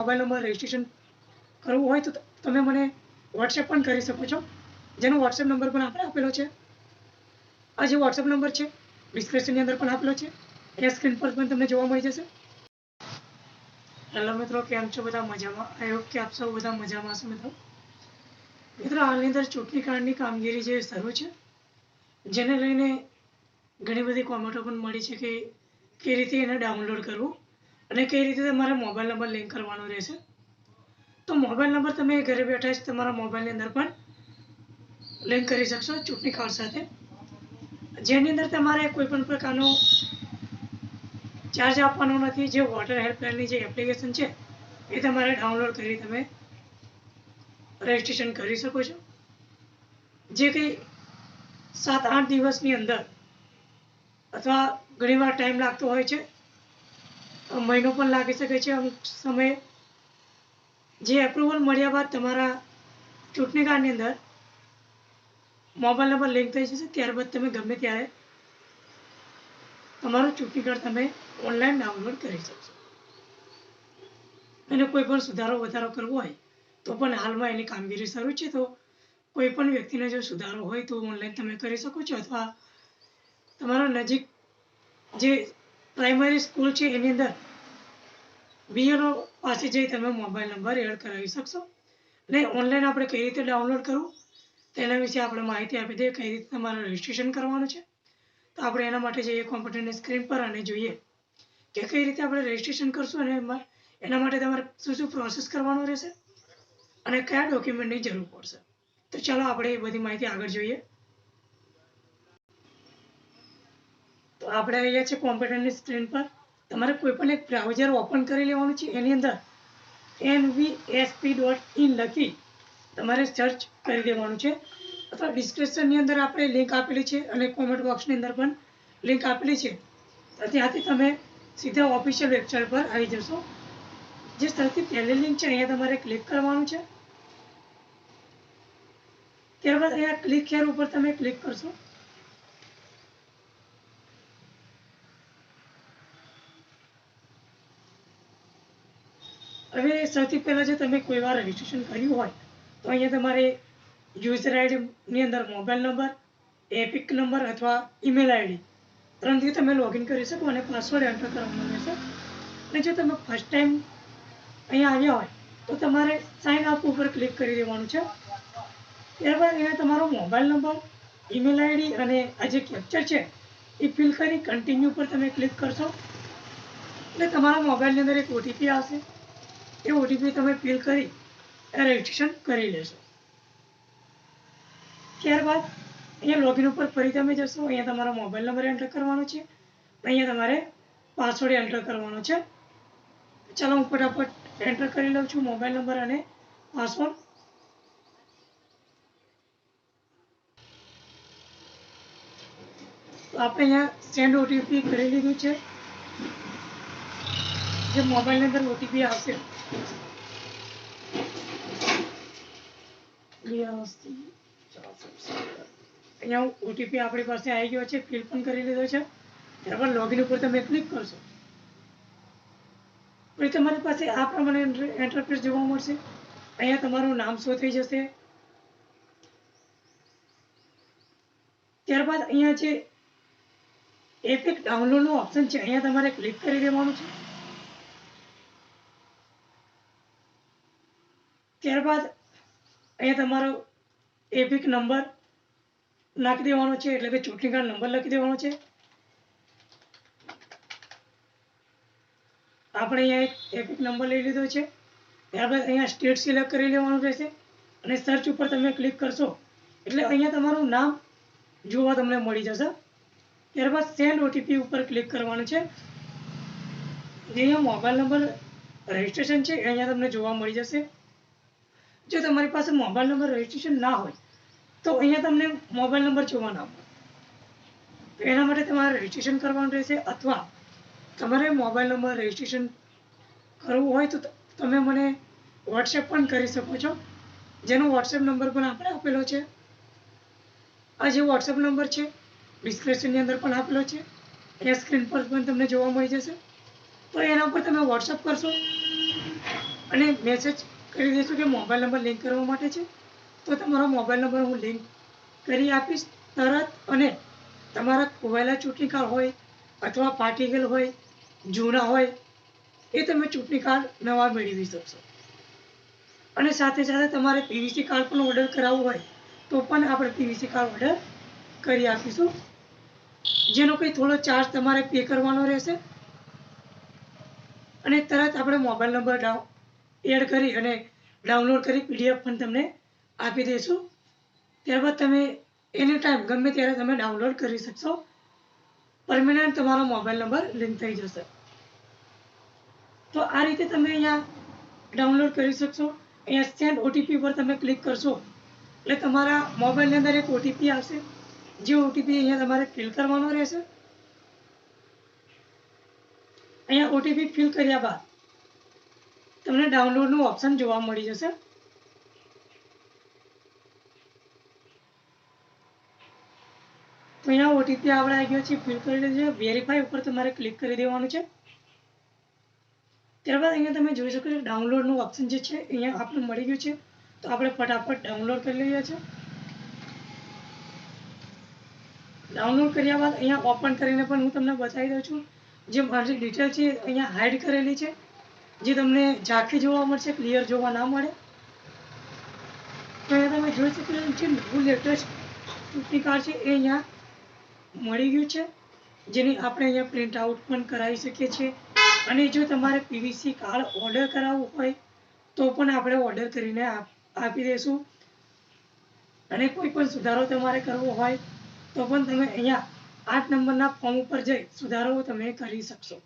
Mobile number registration કરવું હોય તો તમે મને વોટ્સએપ પણ કરી શકો છો. જેનો વોટ્સએપ નંબર પણ આપણે આપેલો છે. આ જે વોટ્સએપ નંબર છે ડિસ્ક્રિપ્શનની અંદર પણ આપેલો છે. એ સ્ક્રીન પર પણ તમને જોવા મળી જશે. હેલો મિત્રો, કેમ છો? બધા મજામાં? આઈ હોપ કે આપ સૌ બધા મજામાં હશો મિત્રો. મિત્રો, હાલની અંદર ચૂંટણી કાર્ડની કામગીરી જે શરૂ છે, જેને લઈને ઘણી બધી કોમેન્ટો પણ મળી છે કે કઈ રીતે એને ડાઉનલોડ કરવું. અને કઈ રીતે તમારે મોબાઈલ નંબર લિંક કરવાનો રહેશે? તો મોબાઈલ નંબર તમે ઘરે બેઠા જ તમારા મોબાઈલની અંદર પણ લિંક કરી શકશો ચૂંટણી કાર્ડ સાથે. જેની અંદર તમારે કોઈ પણ પ્રકારનો ચાર્જ આપવાનો નથી. જે વોટર હેલ્પલાઇનની જે એપ્લિકેશન છે, એ તમારે ડાઉનલોડ કરી તમે રજિસ્ટ્રેશન કરી શકો છો. જે કંઈ સાત આઠ દિવસની અંદર અથવા ઘણીવાર ટાઈમ લાગતો હોય છે મહિનો પણ લાગી શકે છે અમુક સમયે. જે એપ્રુવલ મળ્યા બાદ તમારા ચૂંટણી કાર્ડની અંદર મોબાઈલ નંબર લિંક થઈ જશે, ત્યારબાદ તમે ગમે ત્યારે તમારું ચૂંટણી કાર્ડ તમે ઓનલાઈન ડાઉનલોડ કરી શકશો. અને કોઈ પણ સુધારો વધારો કરવો હોય, તો પણ હાલમાં એની કામગીરી શરૂ છે. તો કોઈ પણ વ્યક્તિને જો સુધારો હોય તો ઓનલાઈન તમે કરી શકો છો. અથવા તમારા નજીક જે પ્રાઇમરી સ્કૂલ છે, એની અંદર બીએલઓ પાસે જઈ તમે મોબાઈલ નંબર એડ કરાવી શકશો. અને ઓનલાઈન આપણે કઈ રીતે ડાઉનલોડ કરવું, તેના વિશે આપણે માહિતી આપી દઈએ, કઈ રીતે તમારે રજિસ્ટ્રેશન કરવાનું છે. તો આપણે એના માટે જઈએ કોમ્પ્યુટરની સ્ક્રીન પર અને જોઈએ કે કઈ રીતે આપણે રજિસ્ટ્રેશન કરશું અને એના માટે તમારે શું શું પ્રોસેસ કરવાનું રહેશે અને કયા ડોક્યુમેન્ટની જરૂર પડશે. તો ચાલો આપણે એ બધી માહિતી આગળ જોઈએ. તો આપણે અહીંયા છે કોમ્પ્યુટરની સ્ક્રીન પર. તમારે કોઈ પણ એક બ્રાઉઝર ઓપન કરી લેવાનું છે એની અંદર એનવીએસપી ડોટ ઇન લખી તમારે સર્ચ કરી દેવાનું છે. અથવા ડિસ્ક્રિપ્શનની અંદર આપણે લિંક આપેલી છે અને કોમેન્ટ બોક્સની અંદર પણ લિંક આપેલી છે. ત્યાંથી તમે સીધા ઓફિશિયલ વેબસાઇટ પર આવી જશો. જે સૌથી પહેલી લિંક છે, અહીંયા તમારે ક્લિક કરવાનું છે. ત્યારબાદ અહીંયા ક્લિક હેર ઉપર તમે ક્લિક કરશો. હવે સૌથી પહેલાં જો તમે કોઈ વાર રજિસ્ટ્રેશન કર્યું હોય, તો અહીંયા તમારે યુઝર આઈડીની અંદર મોબાઈલ નંબર એપિક નંબર અથવા ઈમેલ આઈડી ત્રણથી તમે લોગિન કરી શકો અને પાસવર્ડ એન્ટર કરવાનો રહેશે. અને જો તમે ફર્સ્ટ ટાઈમ અહીંયા આવ્યા હોય, તો તમારે સાઇન અપ ઉપર ક્લિક કરી દેવાનું છે. ત્યારબાદ અહીંયા તમારો મોબાઈલ નંબર ઈમેલ આઈડી અને આ જે કેપ્ચર છે, એ ફિલ કરી કન્ટિન્યુ પર તમે ક્લિક કરશો. એટલે તમારા મોબાઈલની અંદર એક ઓટીપી આવશે. એ ઓટીપી તમે ફિલ કરી રજિસ્ટ્રેશન કરી લેશો ત્યારબાદ અહીંયા લોગિન ઉપર ફરી તમે જશો, અહીંયા તમારો મોબાઈલ નંબર એન્ટર કરવાનો છે, અહીંયા તમારે પાસવર્ડ એન્ટર કરવાનો છે. ચાલો હું ફટાફટ એન્ટર કરી લઉં છું મોબાઈલ નંબર અને પાસવર્ડ આપણે અહીંયા સેન્ડ ઓટીપી કરી લીધું છે. જે મોબાઈલની અંદર ઓટીપી આવશે. અહીંયા ઓટીપી આપણી પાસે આવી ગયો છે ફિલ પણ કરી લીધો છે. ત્યારબાદ લોગિન ઉપર તમે ક્લિક કરશો. પછી તમારી પાસે આ પ્રમાણે એન્ટરફેસ જોવા મળશે. અહીંયા તમારું નામ શો થઈ જશે. ત્યારબાદ અહીંયા જે એપિક ડાઉનલોડનું ઓપ્શન છે, અહીંયા તમારે ક્લિક કરી દેવાનું છે. ત્યારબાદ અહીંયા તમારો એપિક નંબર નાખી દેવાનો છે, એટલે કે ચૂંટણી કાર્ડ નંબર લખી દેવાનો છે. આપણે અહીંયા એક એપિક નંબર લઈ લીધો છે. ત્યારબાદ અહીંયા સ્ટેટ સિલેક્ટ કરી લેવાનું રહેશે અને સર્ચ ઉપર તમે ક્લિક કરશો, એટલે અહીંયા તમારું નામ જોવા તમને મળી જશે. ત્યારબાદ સેન્ડ ઓટીપી ઉપર ક્લિક કરવાનું છે. જે અહીંયા મોબાઈલ નંબર રજિસ્ટ્રેશન છે અહીંયા તમને જોવા મળી જશે. જો તમારી પાસે મોબાઈલ નંબર રજિસ્ટ્રેશન ના હોય, તો અહીંયા તમને મોબાઈલ નંબર જોવા તો એના માટે તમારે રજિસ્ટ્રેશન કરવાનું રહેશે અથવા તમારે મોબાઈલ નંબર રજિસ્ટ્રેશન કરવું હોય તો તમે મને વોટ્સએપ પણ કરી શકો છો. જેનો વોટ્સએપ નંબર પણ આપણે આપેલો છે. આ જે વોટ્સએપ નંબર છે ડિસ્ક્રિપ્શનની અંદર પણ આપેલો છે. એ સ્ક્રીન પર પણ તમને જોવા મળી જશે. તો એના પર તમે વોટ્સઅપ કરશો અને મેસેજ કરી દઈશું કે મોબાઈલ નંબર લિંક કરવા માટે છે? તો તમારો મોબાઈલ નંબર હું લિંક કરી આપીશ. તરત અને તમારા ખોવાયેલા ચૂંટણી કાર્ડ હોય અથવા ફાટી ગયેલ હોય, જૂના હોય, એ તમે ચૂંટણી કાર્ડ નવા મેળવી શકશો. અને સાથે સાથે તમારે પીવીસી કાર્ડ પણ ઓર્ડર કરાવવું હોય, તો પણ આપણે પીવીસી કાર્ડ ઓર્ડર કરી આપીશું. જેનો કંઈ થોડો ચાર્જ તમારે પે કરવાનો રહેશે. અને તરત આપણે મોબાઈલ નંબર એડ કરી અને ડાઉનલોડ કરી પીડીએફ પણ તમને આપી દઈશું. ત્યારબાદ તમે એની ટાઈમ ગમે ત્યારે તમે ડાઉનલોડ કરી શકશો. પરમેનન્ટ તમારો મોબાઈલ નંબર લિંક થઈ જશે. તો આ રીતે તમે અહીંયા ડાઉનલોડ કરી શકશો. અહીંયા સેન્ડ ઓટીપી પર તમે ક્લિક કરશો, એટલે તમારા મોબાઈલની અંદર એક ઓટીપી આવશે. જે ઓટીપી અહીંયા તમારે ફિલ કરવાનો રહેશે. અહીંયા ઓટીપી ફિલ કર્યા બાદ તમને ડાઉનલોડનું ઓપ્શન જોવા મળી જશે. તો અહીંયા ઓટીપી આપણે આવી ગયો છે ફિલ કરી લીધું વેરીફાઈ ઉપર તમારે ક્લિક કરી દેવાનું છે. ત્યારબાદ અહીંયા તમે જોઈ શકો છો ડાઉનલોડનું ઓપ્શન જે છે, અહીંયા આપણે મળી ગયું છે. તો આપણે ફટાફટ ડાઉનલોડ કરી લઈએ છીએ. ડાઉનલોડ કર્યા બાદ અહીંયા ઓપન કરીને પણ હું તમને બતાવી દઉં છું. જે મારી ડિટેલ છે, અહીંયા હાઇડ કરેલી છે. જે તમને ઝાંખી જોવા મળશે ક્લિયર જોવા ના મળે. તો તમે જોઈ શકો જે નવું લેટેસ્ટ ચૂંટણી કાર્ડ છે, એ અહીંયા મળી ગયું છે. જેની આપણે અહીંયા પ્રિન્ટ આઉટ પણ કરાવી શકીએ છીએ. અને જો તમારે પીવીસી કાર્ડ ઓર્ડર કરાવવું હોય, તો પણ આપણે ઓર્ડર કરીને આપ- આપી દઈશું. અને કોઈ પણ સુધારો તમારે કરવો હોય, તો પણ તમે અહીંયા આઠ નંબરના ફોર્મ ઉપર જઈ સુધારો તમે કરી શકશો.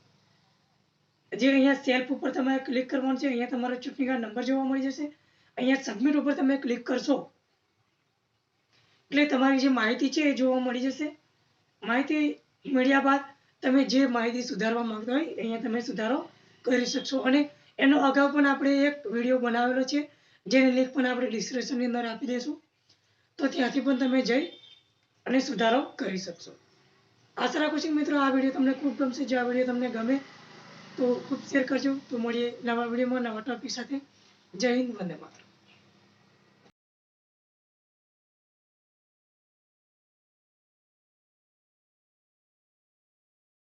જે અહીંયા સેલ્ફ ઉપર તમારે ક્લિક કરવાનું છે, અહીંયા તમારો ચૂંટણી નંબર જોવા મળી જશે. અહીંયા સબમિટ ઉપર તમે ક્લિક કરશો. એટલે તમારી જે માહિતી છે એ જોવા મળી જશે. માહિતી મળ્યા બાદ તમે જે માહિતી સુધારવા માંગતા હોય, અહીંયા તમે સુધારો કરી શકશો. અને એનો અગાઉ પણ આપણે એક વીડિયો બનાવેલો છે, જેની લિંક પણ આપણે ડિસ્ક્રિપ્શનની અંદર આપી દઈશું. તો ત્યાંથી પણ તમે જઈ અને સુધારો કરી શકશો. આશા રાખું છું મિત્રો, આ વીડિયો તમને ખૂબ ગમશે. જો આ વીડિયો તમને ગમે તો ખૂબ શેર કરજો. તો મળીએ નવા વિડીયોમાં નવા ટોપિક સાથે. જય હિન્દ, વંદે માતરમ.